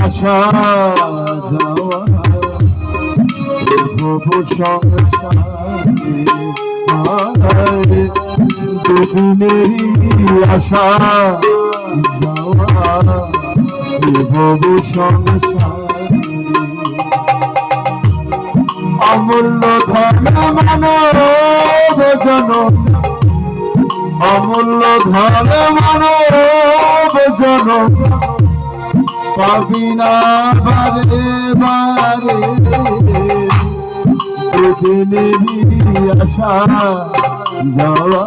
আশা যাওয়া প্রভু সংসারে দুদিনেরই আশা যাওয়া প্রভু সংসারে অমূল্য ধর্ম মানব জন অমূল্য ধর্ম মানব পাবি না বারে বারে দুদিনেরই আশা যাওয়া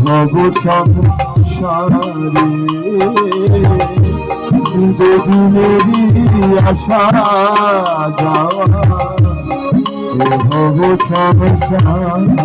ভব সংসারে দুদিনেরই আশা যাওয়া। ভব সংসারে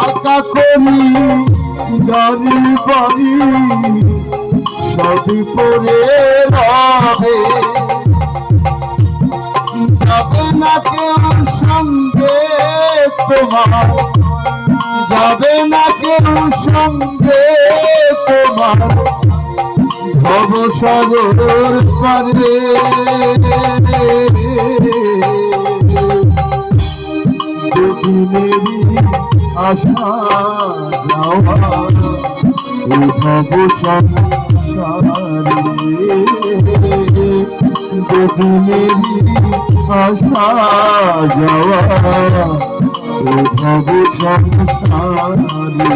টাকা করি গাড়ি বাড়ি, সবই করে রবে। যাবে না কেউ সঙ্গে তোমার, যাবে না কেউ সঙ্গে তোমার ভব সাগর পারে দুদিনেরই আশা যাওয়া ভব সংসারে দুদিনেরই আশা যাওয়া ভব সংসারে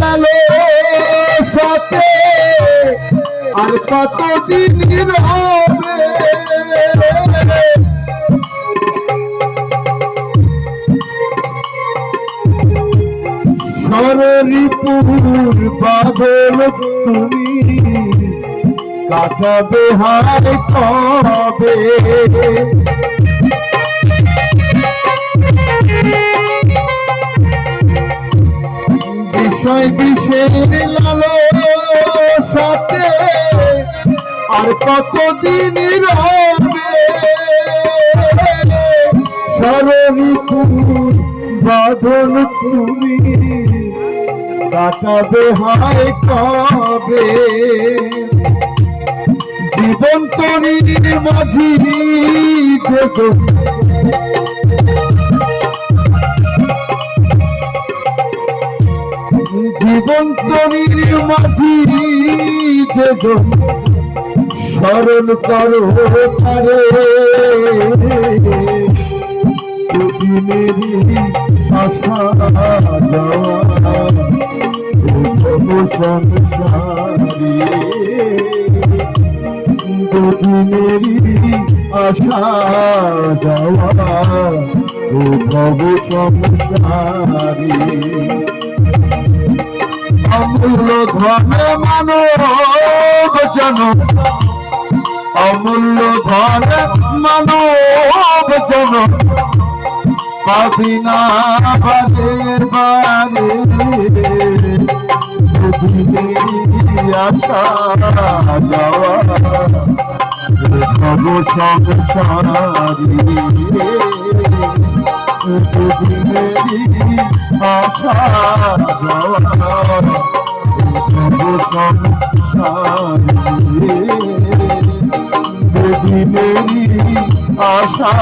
লালো সাথে আর কতদিন হবে? সররিপুর বাদল তুমি কাটাবে হায় কবে বিষয় বিষের লালো সাথে? আর কতদিন রবে? সরণিপুর বাঁধন তুমি কাটাবে হায় কবে? জীবন তরির মাঝি যেত জীবন তরির মাঝি স্মরণ করো পারে দুদিনেরই আশা সংসারী। আশা যাওয়া ও ভব সংসারী। ধনে মানব জন অমূল্য ধনে মানব জন পাবি না বাদের বারে আশা যাওয়া। সংসারী। দুদিনেরই আশা যাওয়া। দুদিনেরই আশা